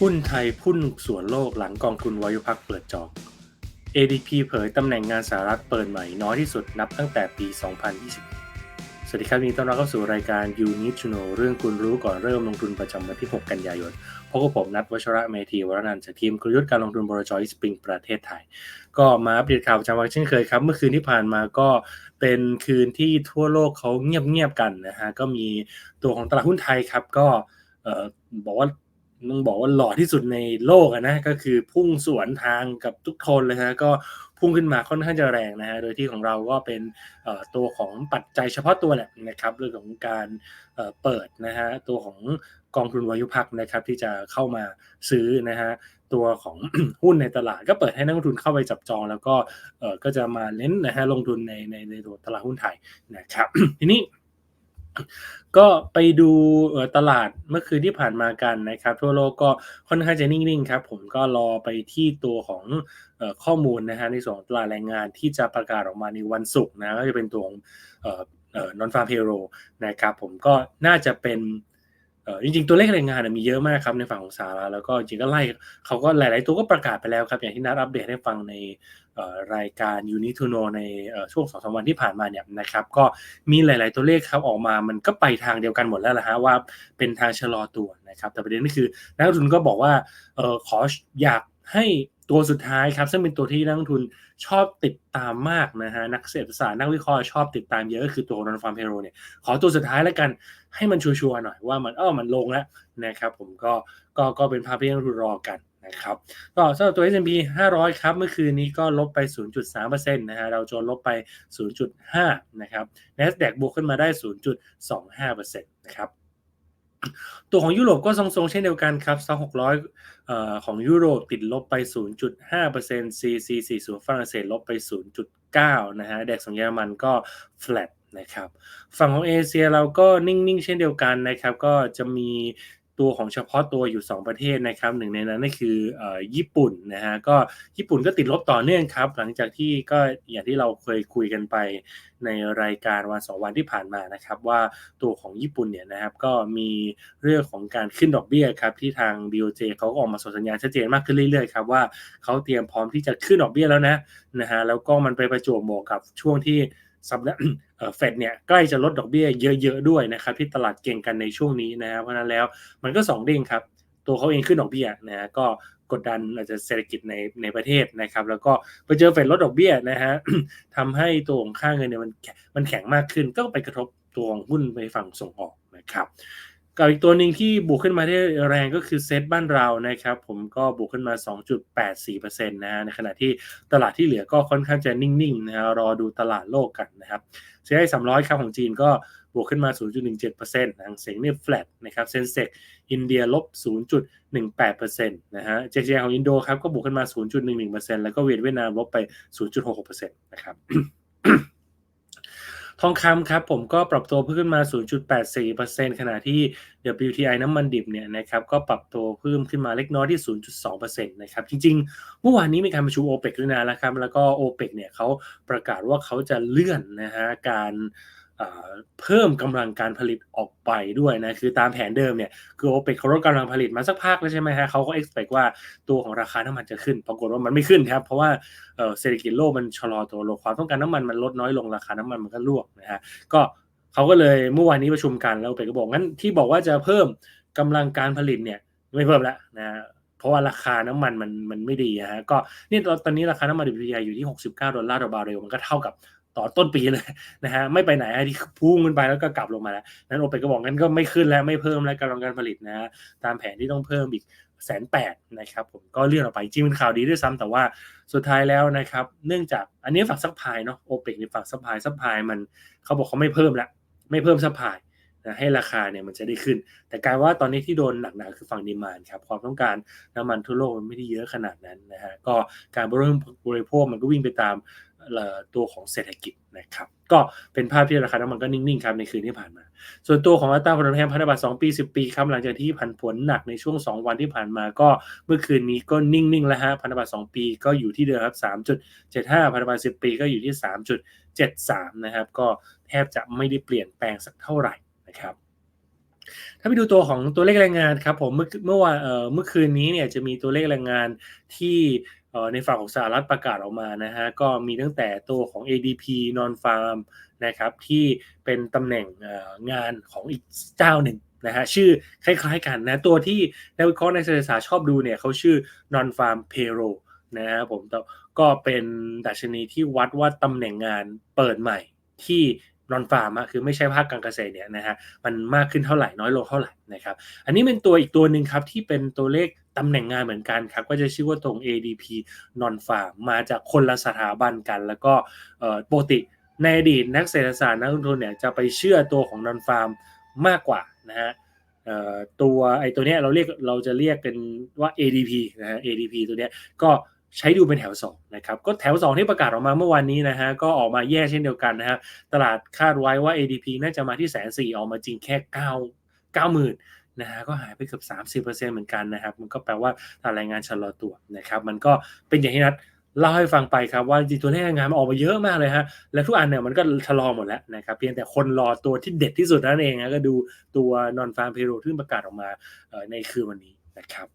หุ้นไทยพุ่นสวนโลกหลังกองทุนวายุพักเปิดจอง ADP เผยตำแหน่งงานสหรัฐเปิดใหม่น้อยที่สุดนับตั้งแต่ปี 2020 สวัสดีครับยินดีต้อนรับเข้าสู่รายการ You Need to Know เรื่องคุณรู้ก่อนเริ่มลงทุนประจำวันที่ 6 กันยายนพบกับผมนัทวชระเมธีวรนันท์จากทีมกลยุทธ์การลงทุนบริจอยสปริงประเทศไทย ก็มาอัปเดตข่าวประจำวันเช่นเคยครับ เมื่อคืนที่ผ่านมาก็เป็นคืนที่ทั่วโลกเขาเงียบๆกันนะฮะก็มีตัวของตลาดหุ้นไทยครับก็บอกว่า ต้องบอกว่าหล่อที่สุดในโลกนะก็คือพุ่งสวนทางกับทุกคนเลยฮะก็พุ่งขึ้นมาค่อนข้างจะแรงนะฮะโดยที่ของเราก็เป็นตัวของปัจจัยเฉพาะตัวแหละนะครับเรื่องของการเปิดนะฮะตัวของกองทุนวายุพักนะครับที่จะเข้ามาซื้อนะฮะตัวของหุ้นในตลาดก็เปิดให้นักลงทุนเข้าไปจับจอง แล้วก็ก็จะมาเน้นนะฮะลงทุนในในในตัวตลาดหุ้นไทยนะครับทีนี้ ก็ไปดูตลาดเมื่อคืนที่ผ่านมากันนะครับ ทั่วโลกก็ค่อนข้างจะนิ่งๆครับ ผมก็รอไปที่ตัวของข้อมูลนะฮะในส่วนตลาดแรงงานที่จะประกาศออกมาในวันศุกร์นะก็จะเป็นตัวของนอนฟาร์มเพโรนะครับผมก็น่าจะเป็นจริงๆ ตัวเลขแรงงานมีเยอะมากครับในฝั่งของสหรัฐแล้วก็จริงก็ไล่เขาก็หลาย ๆ ตัวก็ประกาศไปแล้วครับอย่างที่นัดอัปเดตให้ฟังใน รายการ u n i t o know ในช่วงสองสวันที่ผ่านมาเนี่ยนะครับก็มีหลาย ๆ ตัวเลขครับออกมามันก็ไปทางเดียวกันหมดแล้วละฮะว่าเป็นทางชะลอตัวนะครับแต่ประเด็นก็คือนักลงทุนก็บอกว่าออขออยากให้ตัวสุดท้ายครับซึ่งเป็นตัวที่นักลงทุนชอบติดตามมากนะฮะนักเศรษฐศาสตร์นักวิเคราะห์ชอบติดตามเยอะก็คือตัวนอนฟาร์มเพโรเนี่ยขอตัวสุดท้ายแล้วกันให้มันชัวร์ๆหน่อยว่ามันเออมันลงแล้วนะครับผมก็ก็ก็เป็นภาพที่นักลงทุนรอกัน นะครับก็สำหรับตัว S&P 500 ครับ เมื่อคืนนี้ก็ลบไป 0.3%นะฮะเราโจนลบไป 0.5 นะครับ NASDAQ บวกขึ้นมาได้ 0.25%นะครับตัวของยุโรปก็ทรงๆเช่นเดียวกันครับซัก600ของยุโรปติดลบไป 0.5% CC 40ฝรั่งเศสลบไป 0.9 นะฮะแดกของเยอรมันก็ flat นะครับ ฝั่งของเอเชียเราก็นิ่ง ๆ เช่นเดียวกันนะครับ ก็จะมี ตัวของเฉพาะตัวอยู่ 2 ประเทศนะครับหนึ่งในนั้นก็คือญี่ปุ่นนะฮะก็ญี่ปุ่นก็ติดลบต่อเนื่องครับ หลังจากที่ก็อย่างที่เราเคยคุยกันไปในรายการวันสองวันที่ผ่านมานะครับ ว่าตัวของญี่ปุ่นเนี่ยนะครับก็มีเรื่องของการขึ้นดอกเบี้ยครับที่ทาง BOJ เขาก็ออกมาส่งสัญญาณชัดเจนมากขึ้นเรื่อยๆครับว่าเขาเตรียมพร้อมที่จะขึ้นดอกเบี้ยแล้วนะนะฮะแล้วก็มันไปประจวบเหมาะกับช่วงที่ สัปดาห์เฟดเนี่ยใกล้จะลดดอกเบี้ยเยอะๆด้วยนะครับที่ตลาดเก่งกันในช่วงนี้นะครับเพราะนั้นแล้วมันก็2เด้งครับตัวเขาเองขึ้นดอกเบี้ยนะฮะก็กดดันอาจจะเศรษฐกิจในในประเทศนะครับแล้วก็ไปเจอเฟดลดดอกเบี้ยนะฮะทำให้ตัวของค่าเงินเนี่ยมันมันแข็งมากขึ้นก็ไปกระทบตัวของหุ้นไปฝั่งส่งออกนะครับ กับอีกตัวหนึ่งที่บวกขึ้นมาได้แรงก็คือเซตบ้านเรานะครับ ผมก็บวกขึ้นมา 2.84%นะฮะในขณะที่ตลาดที่เหลือก็ค่อนข้างจะนิ่งๆนะฮะรอดูตลาดโลกกันนะครับเซ็นไอสามร้อยครับของจีนก็บวกขึ้นมา 0.17%นะเซ็งเนี่ยแฟลตนะครับเซนเซกอินเดียลบ 0.18%นะฮะเจเจของอินโดครับก็บวกขึ้นมา 0.11%แล้วก็เวียดนามลบไป 0.66%นะครับ ทองคำครับผมก็ปรับตัวเพิ่มขึ้นมา 0.84%ขณะที่ WTI น้ำมันดิบเนี่ยนะครับก็ปรับตัวเพิ่มขึ้นมาเล็กน้อยที่ 0.2%นะครับจริงๆ เมื่อวานนี้มีการประชุมโอเปกด้วยนะครับแล้วก็โอเปกเนี่ยเขาประกาศว่าเขาจะเลื่อนนะฮะการ เพิ่มกำลังการผลิตออกไปด้วยนะคือตามแผนเดิมเนี่ยคือโอเปกเขาลดกำลังผลิตมาสักพักแล้วใช่ไหมฮะเขาก็เอ็กซ์เพว่าตัวของราคาน้ำมันจะขึ้น ปรากฏว่ามันไม่ขึ้นครับ เพราะว่าเศรษฐกิจโลกมันชะลอตัวลงความต้องการน้ำมันมันลดน้อยลงราคาน้ำมันมันก็ร่วงนะฮะก็เขาก็เลยเมื่อวานนี้ประชุมกันแล้วโอเปกก็บอกงั้นที่บอกว่าจะเพิ่มกำลังการผลิตเนี่ยไม่เพิ่มแล้วนะเพราะว่าราคาน้ำมันมันมันไม่ดีฮะก็นี่ตอนนี้ราคาน้ำมันดิบอยู่ที่ 69 ดอลลาร์ต่อบาร์เรลมันก็เท่ากับ ต่อต้นปีเลยนะฮะไม่ไปไหนที่พุ่งขึ้นไปแล้วก็กลับลงมาแล้วนั้นโอเปกก็บอกงั้นก็ไม่ขึ้นแล้วไม่เพิ่มแล้วกำลังการผลิตนะฮะตามแผนที่ต้องเพิ่มอีกแสนแปดนะครับผมก็เลื่อนออกไปจริงเป็นข่าวดีด้วยซ้ำแต่ว่าสุดท้ายแล้วนะครับเนื่องจากอันนี้ฝั่งซัพพลายเนาะโอเปกในฝั่งซัพพลายซัพพลายมันเขาบอกเขาไม่เพิ่มแล้วไม่เพิ่มซัพพลายนะให้ราคาเนี่ยมันจะได้ขึ้น แต่การว่าตอนนี้ที่โดนหนักๆคือฝั่งดีมานครับความต้องการน้ำมันทั่วโลกมันไม่ได้เยอะขนาดนั้นนะฮะก็การบริโภคมันก็วิ่งไปตาม ตัวของเศรษฐกิจนะครับ ก็เป็นภาพที่ราคาน้ำมันก็นิ่งๆครับในคืนที่ผ่านมา ส่วนตัวของอัตราผลตอบแทนพันธบัตร2ปี 10 ปีครับหลังจากที่ผันผวนหนักในช่วง 2 วันที่ผ่านมาก็เมื่อคืนนี้ก็นิ่งๆแล้วฮะพันธบัตร2 ปีก็อยู่ที่เดิมครับ3.75พันธบัตร10 ปีก็อยู่ที่ 3.73 นะครับ ก็แทบจะไม่ได้เปลี่ยนแปลงสักเท่าไหร่นะครับถ้าไปดูตัวของตัวเลขแรงงานครับผมเมื่อเมื่อวานเอ่อเมื่อคืนนี้เนี่ยจะมีตัวเลขแรงงานที่ ในฝั่งของสหรัฐประกาศออกมานะฮะก็มีตั้งแต่ตัวของ ADP non farm นะครับที่เป็นตำแหน่งงานของอีกเจ้าหนึ่งนะฮะชื่อคล้ายๆกันนะตัวที่นักวิเคราะห์ในเศรษฐศาสตร์ชอบดูเนี่ยเขาชื่อ non farm payroll นะฮะผมก็เป็นดัชนีที่วัดว่าตำแหน่งงานเปิดใหม่ที่ นอนฟาร์มคือไม่ใช่ภาคการเกษตรเนี่ยนะฮะมันมากขึ้นเท่าไหร่น้อยลงเท่าไหร่นะครับอันนี้เป็นตัวอีกตัวหนึ่งครับที่เป็นตัวเลขตำแหน่งงานเหมือนกันครับก็จะชื่อว่าตรง ADP non farm มาจากคนละสถาบันกัน แล้วก็ปกติในอดีตนักเศรษฐศาสตร์นักลงทุนเนี่ยจะไปเชื่อตัวของ non farm มากกว่านะฮะตัวไอ้ตัวเนี้ยเราเรียกเราจะเรียกเป็นว่า ADP นะฮะ ADP ตัวเนี้ยก็ ใช้ดูเป็นแถว2นะครับก็แถว 2 ที่ประกาศออกมาเมื่อวานนี้นะฮะก็ออกมาแย่เช่นเดียวกันนะฮะตลาดคาดไว้ว่า ADP น่าจะมาที่แสนสี่ออกมาจริงแค่9 9หมื่นนะฮะก็หายไปเกือบ 30%เหมือนกันนะครับ มันก็แปลว่าตลาดแรงงานชะลอตัวนะครับ มันก็เป็นอย่างที่นัดเล่าให้ฟังไปครับว่าจริงตัวเลขแรงงานมันออกมาเยอะมากเลยฮะและทุกอันเนี่ยมันก็ชะลอหมดแล้วนะครับเพียงแต่คนรอตัวที่เด็ดที่สุดนั่นเองนะก็ดูตัว non farm payroll ที่ประกาศออกมาในคืนวันนี้นะครับ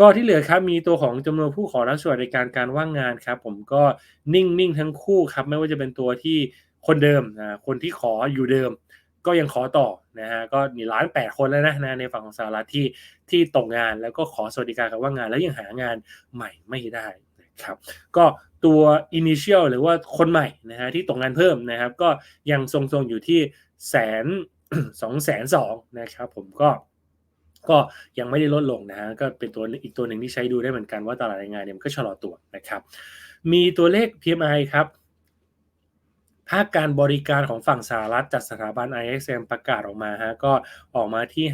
ก็ที่เหลือครับมีตัวของจำนวนผู้ขอรับสวัสดิการการว่างงานครับ ผมก็นิ่งๆทั้งคู่ครับ ไม่ว่าจะเป็นตัวที่คนเดิมนะคนที่ขออยู่เดิม ก็ยังขอต่อนะฮะก็มีล้านแปดคนแล้วนะนะในฝั่งของสหรัฐที่ที่ตกงานแล้วก็ขอสวัสดิการการว่างงาน แล้วยังหางานใหม่ไม่ได้นะครับก็ตัว initial หรือว่าคนใหม่นะฮะที่ตกงานเพิ่มนะครับ ก็ยังทรงๆอยู่ที่แสนสองแสนสองนะครับผมก็ ก็ยังไม่ได้ลดลงนะฮะก็เป็นตัวอีกตัวหนึ่งที่ใช้ดูได้เหมือนกันว่าตลาดแรงงานเนี่ยมันก็ชะลอตัวนะครับ มีตัวเลข PMI ครับภาคการบริการของฝั่งสหรัฐจากสถาบัน ISM ประกาศออกมาฮะก็ออกมาที่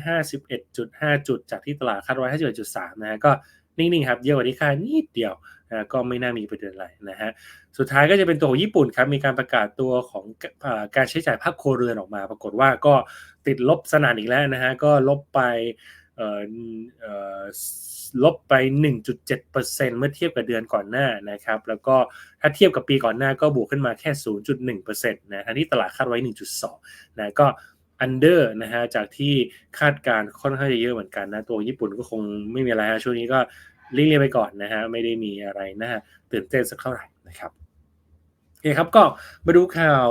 51.5 จุด จากที่ตลาดคาดไว้51.3นะฮะก็นิ่งๆครับเยอะกว่าที่คาดนิดเดียวนะก็ไม่น่ามีประเด็นอะไรนะฮะสุดท้ายก็จะเป็นตัวของญี่ปุ่นครับมีการประกาศตัวของการใช้จ่ายภาคโครเรือนออกมา ปรากฏว่าก็ ติดลบสนานอีกแล้วนะฮะ ก็ลบไปลบไป 1.7%เมื่อเทียบกับเดือนก่อนหน้านะครับ แล้วก็ถ้าเทียบกับปีก่อนหน้าก็บวกขึ้นมาแค่ 0.1%นะทั้งที่ตลาดคาดไว้ 1.2 นะก็อันเดอร์นะฮะจากที่คาดการค่อนข้างจะเยอะเหมือนกันนะ ตัวญี่ปุ่นก็คงไม่มีอะไรฮะช่วงนี้ก็เลี่ยงไปก่อนนะฮะ ไม่ได้มีอะไรนะฮะตื่นเต้นสักเท่าไหร่นะครับโอเคครับก็มาดูข่าว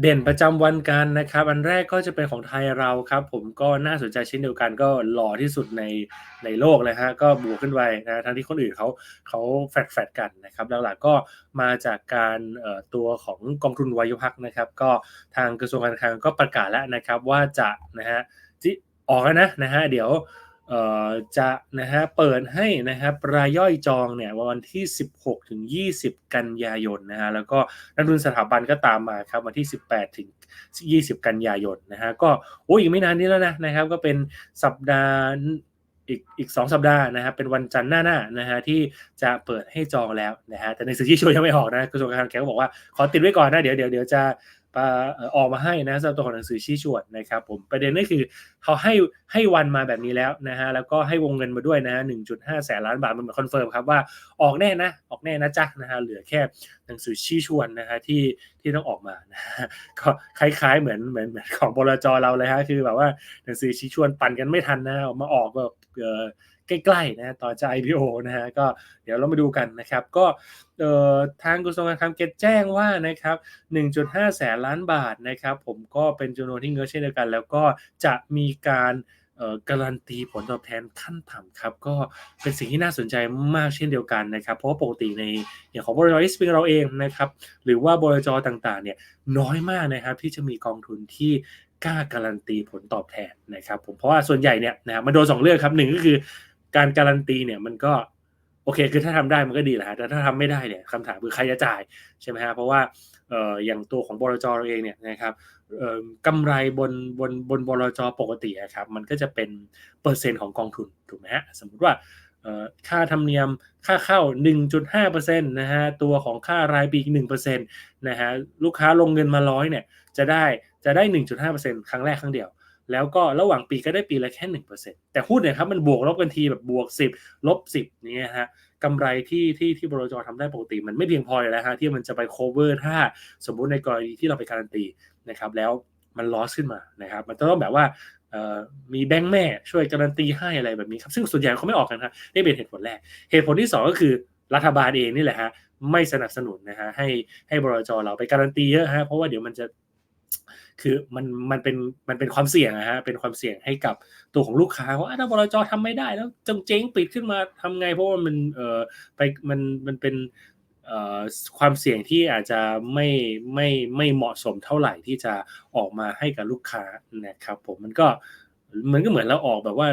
เด่นประจำวันกันนะครับ อันแรกก็จะเป็นของไทยเราครับ ผมก็น่าสนใจเช่นเดียวกันก็หล่อที่สุดในในโลกเลยฮะก็บวกขึ้นไปนะทั้งที่คนอื่นเขาเขาแฟดแฟดกันนะครับหลักๆก็มาจากการตัวของกองทุนวายุพักนะครับ ก็ทางกระทรวงการคลังก็ประกาศแล้วนะครับว่าจะนะฮะที่ออกแล้วนะนะฮะเดี๋ยว จะนะฮะเปิดให้นะครับรายย่อยจองเนี่ยวันที่ 16 ถึง 20 กันยายนนะฮะแล้วก็นักทุนสถาบันก็ตามมาครับวันที่ 18 ถึง 20 กันยายนนะฮะก็โอ้ยอีกไม่นานนี้แล้วนะนะครับก็เป็นสัปดาห์อีกอีกสองสัปดาห์นะครับเป็นวันจันทร์หน้าหน้านะฮะที่จะเปิดให้จองแล้วนะฮะแต่ในสื่อที่ชวยยังไม่ออกนะกระทรวงการคลังแกก็บอกว่าขอติดไว้ก่อนนะเดี๋ยวเดี๋ยวเดี๋ยวจะ ออกมาให้นะสำหรับตัวของหนังสือชี้ชวนนะครับผมประเด็นก็คือเขาให้ให้วันมาแบบนี้แล้วนะฮะแล้วก็ให้วงเงินมาด้วยนะหนึ่งจุดห้าแสนล้านบาทมันเหมือนคอนเฟิร์มครับว่าออกแน่นะออกแน่นะจ๊ะนะฮะเหลือแค่หนังสือชี้ชวนนะฮะที่ที่ต้องออกมานะก็คล้ายๆเหมือนเหมือนเหมือนของบลจเราเลยฮะคือแบบว่าหนังสือชี้ชวนปั่นกันไม่ทันนะออกมาออกแบบ ใกล้ๆนะต่อนจะ IPO นะฮะก็เดี๋ยวเรามาดูกันนะครับ ก็ทางกระทรวงการคลังเกตแจ้งว่านะครับ 1.5 แสนล้านบาทนะครับ ผมก็เป็นจำนวนที่เงินเช่นเดียวกัน แล้วก็จะมีการการันตีผลตอบแทนขั้นต่ำครับ ก็เป็นสิ่งที่น่าสนใจมากเช่นเดียวกันนะครับ เพราะว่าปกติในอย่างของบริษัทอิสปิงเราเองนะครับ หรือว่าบริจต่างๆ เนี่ยน้อยมากนะครับ ที่จะมีกองทุนที่กล้าการันตีผลตอบแทนนะครับ ผมเพราะว่าส่วนใหญ่เนี่ยนะมันโดนสองเรื่องครับหนึ่งก็คือ การการันตีเนี่ยมันก็โอเค คือถ้าทำได้มันก็ดีแหละแต่ถ้าทำไม่ได้เนี่ยคำถามคือใครจะจ่ายใช่ไหมฮะเพราะว่าเอ่ออย่างตัวของบลจเราเองเนี่ยนะครับเอ่อกำไรบนบนบนบลจปกติครับมันก็จะเป็นเปอร์เซ็นต์ของกองทุนถูกไหมฮะสมมติว่าค่าธรรมเนียมค่าเข้า 1.5%นะฮะตัวของค่ารายปีอีก1%นะฮะลูกค้าลงเงินมาร้อยเนี่ยจะได้จะได้ 1.5%ครั้งแรกครั้งเดียว แล้วก็ระหว่างปีก็ได้ปีละแค่หนึ่งเปอร์เซ็นต์แต่หุ้นเนี่ยครับมันบวกลบกันทีแบบบวกสิบลบสิบนี่ฮะกำไรที่ที่ที่บรจทำได้ปกติ มันไม่เพียงพอเลยนะฮะที่มันจะไป cover ถ้าสมมุติในกรณีที่เราไปการันตีนะครับแล้วมัน loss ขึ้นมานะครับมันต้องแบบว่ามีแบงค์แม่ช่วยการันตีให้อะไรแบบนี้ครับซึ่งส่วนใหญ่เขาไม่ออกกันครับนี่เป็นเหตุผลแรก เหตุผลที่ 2 ก็คือรัฐบาลเองนี่แหละฮะไม่สนับสนุนนะฮะให้ให้บรจเราไปการันตีเยอะฮะเพราะว่าเดี๋ยวมันจะ คือมันมันเป็นมันเป็นความเสี่ยงนะฮะเป็นความเสี่ยงให้กับตัวของลูกค้าว่าถ้าบรจทำไม่ได้แล้วจงเจ๊งปิดขึ้นมาทำไง เพราะว่ามันเอ่อไปมันมันเป็นความเสี่ยงที่อาจจะไม่ไม่ไม่เหมาะสมเท่าไหร่ที่จะออกมาให้กับลูกค้านะครับผมมันก็มันก็เหมือนเราออกแบบว่า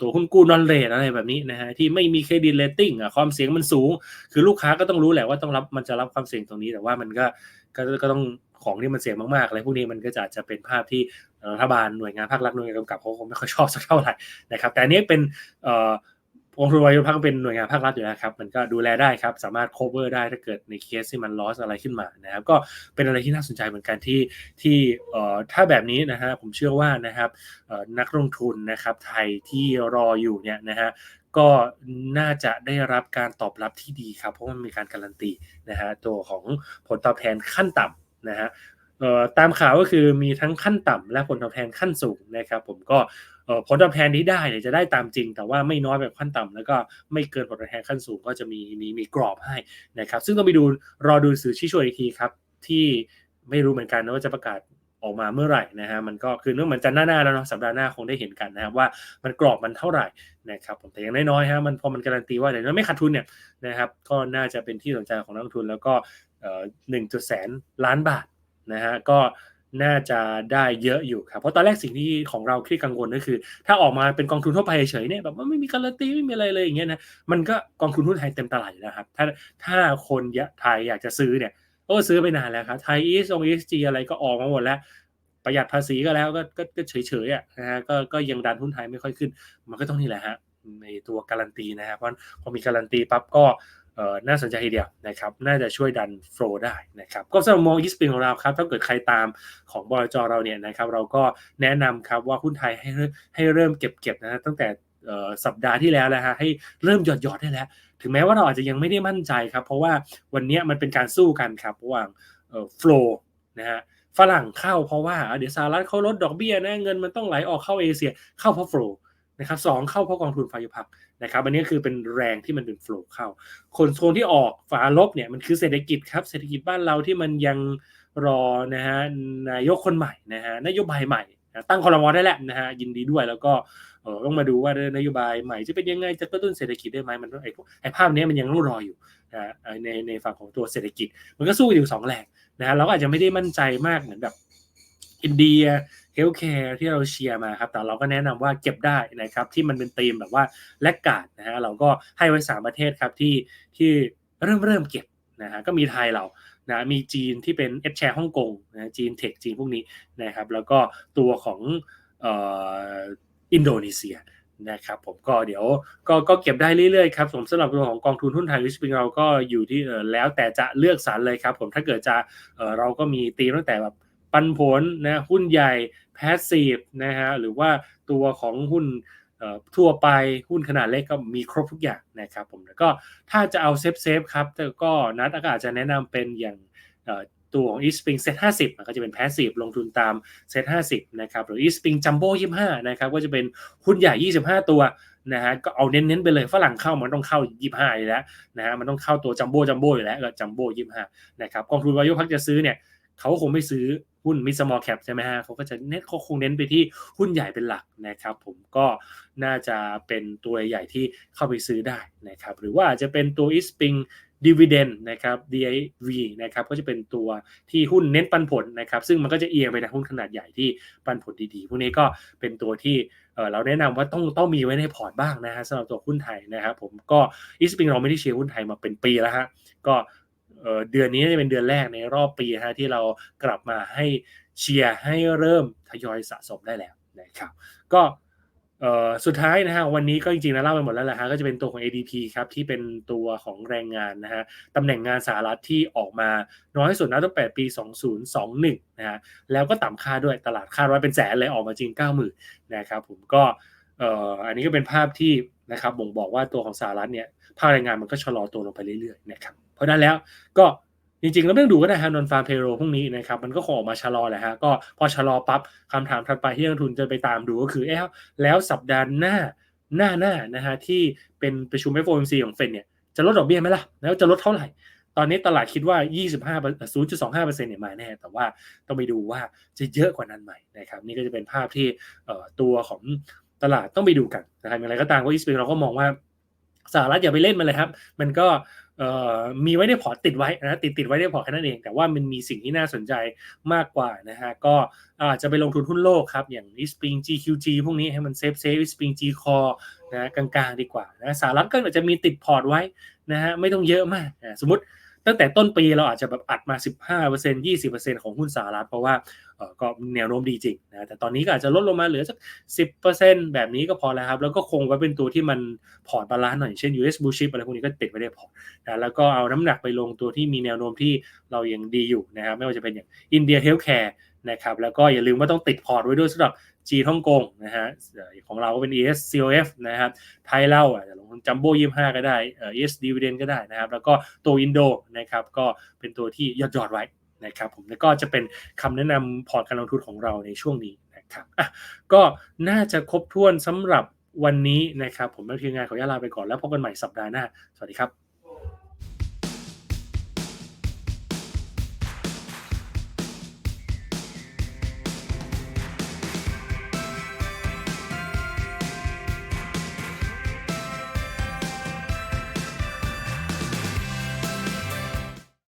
ตัวหุ้นกู้นอนเรทอะไรแบบนี้นะฮะที่ไม่มีเครดิตเลตติ้งอะความเสี่ยงมันสูง คือลูกค้าก็ต้องรู้แหละว่าต้องรับมันจะรับความเสี่ยงตรงนี้แต่ว่ามันก็ก็ก็ต้อง ของที่มันเสี่ยงมากๆอะไรพวกนี้มันก็จะจะเป็นภาพที่รัฐบาลหน่วยงานภาครัฐหน่วยงานกำกับเขาคงไม่ค่อยชอบสักเท่าไหร่นะครับ แต่นนี้เป็นกองทุนวายุพักเป็นหน่วยงานภาครัฐอยู่แล้วครับ มันก็ดูแลได้ครับ สามารถ cover ได้ถ้าเกิดในเคสที่มัน loss อะไรขึ้นมานะครับ ก็เป็นอะไรที่น่าสนใจเหมือนกันที่ที่เอ่อถ้าแบบนี้นะฮะผมเชื่อว่านะครับนักลงทุนนะครับไทยที่รออยู่เนี่ยนะฮะก็น่าจะได้รับการตอบรับที่ดีครับ เพราะมันมีการการันตีนะฮะตัวของผลตอบแทนขั้นต่ำ นะฮะตามข่าวก็คือมีทั้งขั้นต่ำและผลตอบแทนขั้นสูงนะครับ ผมก็ผลตอบแทนที่ได้เนี่ยจะได้ตามจริง แต่ว่าไม่น้อยแบบขั้นต่ำแล้วก็ไม่เกินผลตอบแทนขั้นสูงก็จะมีมีมีกรอบให้นะครับ ซึ่งต้องไปดูรอดูสื่อชี้ช่วยอีกทีครับ ที่ไม่รู้เหมือนกันนะว่าจะประกาศออกมาเมื่อไหร่นะฮะมันก็คือเนื่องมือนจะหน้าหน้าแล้วเนาะสัปดาห์หน้าคงได้เห็นกันนะครับว่ามันกรอบมันเท่าไหร่นะครับผมแต่อย่างน้อยๆฮะมันพอมันการันตีว่าเดี๋ยวไม่ขาดทุนเนี่ยนะครับก็น่าจะเป็นที่สนใจของนักลงทุน แล้วก็ หนึ่งจุดแสนล้านบาทนะฮะก็น่าจะได้เยอะอยู่ครับ เพราะตอนแรกสิ่งที่ของเราที่กังวลก็คือ ถ้าออกมาเป็นกองทุนทั่วไปเฉยเนี่ยแบบว่าไม่มีการันตีไม่มีอะไรเลยอย่างเงี้ยนะมันก็กองทุนหุ้นไทยเต็มตลาดอยู่แล้วครับถ้าถ้าคนไทยอยากจะซื้อเนี่ยก็ซื้อไปนานแล้วครับไทยอีสองอีสจีอะไรก็ออกมาหมดแล้วประหยัดภาษีก็แล้วก็ก็เฉยเฉยอะนะฮะก็ก็ยังดันหุ้นไทยไม่ค่อยขึ้น มันก็ต้องนี่แหละฮะในตัวการันตีนะครับเพราะพอมีการันตีปั๊บก็ น่าสนใจทีเดียวนะครับ น่าจะช่วยดันโฟล์ได้นะครับ ก็สำหรับมองยิสปิงของเราครับ ถ้าเกิดใครตามของบลจเราเนี่ยนะครับ เราก็แนะนำครับว่าหุ้นไทยให้ให้เริ่มเก็บเก็บนะตั้งแต่สัปดาห์ที่แล้วแล้วฮะให้เริ่มหยอดหยอดได้แล้ว ถึงแม้ว่าเราอาจจะยังไม่ได้มั่นใจครับ เพราะว่าวันนี้มันเป็นการสู้กันครับระหว่างโฟล์นะฮะฝรั่งเข้าเพราะว่าเดี๋ยวสหรัฐเขาลดดอกเบี้ยนะเงินมันต้องไหลออกเข้าเอเชียเข้าเพราะโฟล์นะครับสองเข้าเพราะกองทุนไฟยุพัก นะครับอันนี้คือเป็นแรงที่มันเป็นโฟล์เข้า คนโซนที่ออกฝาลบเนี่ยมันคือเศรษฐกิจครับเศรษฐกิจบ้านเราที่มันยังรอนะฮะนายกคนใหม่นะฮะนโยบายใหม่ ตั้งคอรมอได้แล้วนะฮะยินดีด้วยแล้วก็ต้องมาดูว่านโยบายใหม่จะเป็นยังไงจะกระตุ้นเศรษฐกิจได้ไหมมันไอ้ไอ้ภาพนี้มันยังต้องรออยู่นะในในฝั่งของตัวเศรษฐกิจ มันก็สู้อยู่สองแรงนะฮะเราก็อาจจะไม่ได้มั่นใจมากเหมือนแบบอินเดีย เฮลท์แคร์ที่เราเชียร์มาครับ แต่เราก็แนะนำว่าเก็บได้นะครับที่มันเป็นธีมแบบว่าแลกกาดนะฮะเราก็ให้ไว้สามประเทศครับที่ที่เริ่มเริ่มเก็บนะฮะก็มีไทยเรานะมีจีนที่เป็นเอชแชร์ฮ่องกงนะจีนเทคจีนพวกนี้นะครับแล้วก็ตัวของอินโดนีเซียนะครับผมก็เดี๋ยวก็ก็เก็บได้เรื่อยๆครับผมสำหรับตัวของกองทุนหุ้นไทยวิสปิงเราก็อยู่ที่แล้วแต่จะเลือกสรรเลยครับผมถ้าเกิดจะเเราก็มีตีมตั้งแต่แบบ ปันผลนะหุ้นใหญ่แพสซีฟนะฮะหรือว่าตัวของหุ้นทั่วไปหุ้นขนาดเล็กก็มีครบทุกอย่างนะครับผมแล้วก็ถ้าจะเอาเซฟเซฟครับแต่ก็นัดก็อาจจะแนะนำเป็นอย่างตัวของ e s p r i n g Set 50 ก็จะเป็น Passive ลงทุนตาม Set 50 นะครับ หรือ e s p r i n g Jumbo 25 นะครับ ก็จะเป็นหุ้นใหญ่ 25 ตัวนะฮะ ก็เอาเน้นๆไปเลย ฝรั่งเข้ามันต้องเข้า 25อยู่แล้วนะฮะ มันต้องเข้าตัว Jumbo Jumbo อยู่แล้วก็ Jumbo 25 นะครับ กองทุนวายุพักจะซื้อเนี่ย เขาคงไม่ซื้อ หุ้นมิสมอลแคปใช่ไหมฮะเขาก็จะเน้นเขาคงเน้นไปที่หุ้นใหญ่เป็นหลักนะครับ ผมก็น่าจะเป็นตัวใหญ่ที่เข้าไปซื้อได้นะครับ หรือว่าจะเป็นตัวอิสปิงดีเวเดนนะครับ DIV นะครับก็จะเป็นตัวที่หุ้นเน้นปันผลนะครับ ซึ่งมันก็จะเอียงไปในหุ้นขนาดใหญ่ที่ปันผลดีๆ พวกนี้ก็เป็นตัวที่เราแนะนำว่าต้องต้องมีไว้ในพอร์ตบ้างนะฮะสำหรับตัวหุ้นไทยนะครับผมก็อิสปิงเราไม่ได้เชียร์หุ้นไทยมาเป็นปีแล้วฮะก็ เดือนนี้จะเป็นเดือนแรกในรอบปีฮะที่เรากลับมาให้เชียร์ให้เริ่มทยอยสะสมได้แล้วนะครับ ก็สุดท้ายนะฮะวันนี้ก็จริงๆแล้วเล่าไปหมดแล้วแหละฮะก็จะเป็นตัวของ ADP ครับที่เป็นตัวของแรงงานนะฮะตำแหน่งงานสหรัฐที่ออกมาน้อยสุดนะตั้งแต่ปี 2021นะฮะแล้วก็ต่ำค่าด้วยตลาดคาดว่าเป็นแสนเลยออกมาจริง 90,000นะครับผมก็อันนี้ก็เป็นภาพที่นะครับบ่งบอกว่าตัวของสหรัฐเนี่ยภาคแรงงานมันก็ชะลอตัวลงไปเรื่อยๆนะครับ เพราะนั้นแล้วก็จริงๆ แล้วไม่ต้องดูก็ได้ฮะนอนฟาร์มเพโรพรุ่งนี้นะครับมันก็คงออกมาชะลอแหละฮะก็พอชะลอปั๊บคำถามถัดไปที่นักทุนจะไปตามดูก็คือเอ๊ะแล้วสัปดาห์หน้าหน้าหน้านะฮะที่เป็นประชุม FOMC ของเฟดเนี่ยจะลดดอกเบี้ยไหมล่ะ แล้วจะลดเท่าไหร่ ตอนนี้ตลาดคิดว่า 25 0.25%เนี่ยมาแน่ แต่ว่าต้องไปดูว่าจะเยอะกว่านั้นไหมนะครับนี่ก็จะเป็นภาพที่ตัวของตลาดต้องไปดูกันนะครับอย่างไรก็ตามว่าอีสเปนเราก็มองว่าสหรัฐอย่าไปเล่นมันเลยครับ มันก็ มีไว้ในพอร์ตติดไว้นะติดติดไว้ในพอร์ตแค่นั้นเอง แต่ว่ามันมีสิ่งที่น่าสนใจมากกว่านะฮะก็อาจจะไปลงทุนหุ้นโลกครับ อย่างอิสปริง GQG พวกนี้ให้มันเซฟเซฟอิสปริง G คอนะกลางๆดีกว่านะสหรัฐก็อาจจะมีติดพอร์ตไว้นะฮะไม่ต้องเยอะมากนะสมมติ ตั้งแต่ต้นปีเราอาจจะแบบอัดมา 15% 20%ของหุ้นสหรัฐเพราะว่าก็แนวโน้มดีจริงนะแต่ตอนนี้ก็อาจจะลดลงมาเหลือสัก 10%แบบนี้ก็พอแล้วครับ แล้วก็คงไว้เป็นตัวที่มันพอร์ตบาลานซ์หน่อยเช่น US Blue Chip อะไรพวกนี้ก็ติดไว้ในพอร์ตนะแล้วก็เอาน้ำหนักไปลงตัวที่มีแนวโน้มที่เรายังดีอยู่นะครับไม่ว่าจะเป็นอย่าง India Healthcare นะครับแล้วก็อย่าลืมว่าต้องติดพอร์ตไว้ด้วยสำหรับ จีนฮ่องกงนะฮะของเราก็เป็น ES COF นะครับไทยเล่าอาจจะลงทุนจัมโบ้ยี่ห้าก็ได้เอ่อ ES Dividend ก็ได้นะครับ แล้วก็ตัวอินโดนะครับก็เป็นตัวที่ยอดยอดไว้นะครับผมแล้วก็จะเป็นคำแนะนำพอร์ตการลงทุนของเราในช่วงนี้นะครับอะก็น่าจะครบถ้วนสำหรับวันนี้นะครับ ผมและทีมงานขออนุญาตลาไปก่อนแล้วพบกันใหม่สัปดาห์หน้า สวัสดีครับ